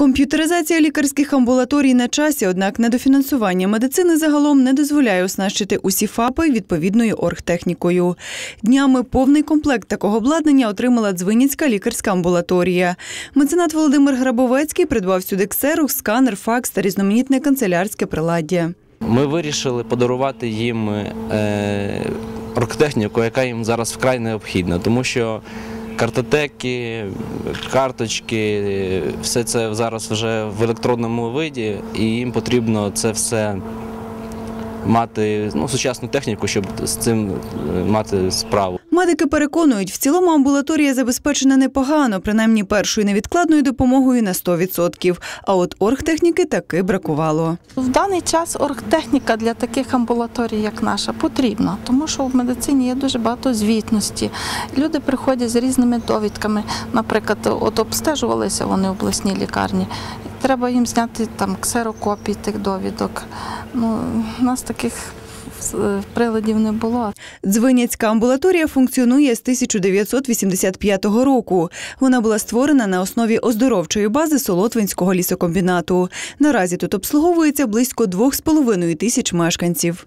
Комп'ютеризація лікарських амбулаторій на часі, однак недофінансування медицини загалом не дозволяє оснащити усі ФАПи відповідною оргтехнікою. Днями повний комплект такого обладнання отримала Дзвиніцька лікарська амбулаторія. Меценат Володимир Грабовецький придбав сюди ксерокс, сканер, факс та різноманітне канцелярське приладдя. Ми вирішили подарувати їм е, оргтехніку, яка їм зараз вкрай необхідна, тому що картотеки, карточки, все це зараз вже в електронному виді, і їм потрібно це все мати ну, сучасну техніку, щоб з цим е, мати справу. Медики переконують, в цілому амбулаторія забезпечена непогано, принаймні першою невідкладною допомогою на 100%. А от оргтехніки таки бракувало. В даний час оргтехніка для таких амбулаторій, як наша, потрібна, тому що в медицині є дуже багато звітності. Люди приходять з різними довідками. Наприклад, от обстежувалися вони в обласній лікарні. Треба їм зняти там ксерокопії тих довідок. Ну, у нас таких е, приладів не було. Дзвиняцька амбулаторія функціонує з 1985 року. Вона була створена на основі оздоровчої бази Солотвинського лісокомбінату. Наразі тут обслуговується близько 2,5 тисяч мешканців.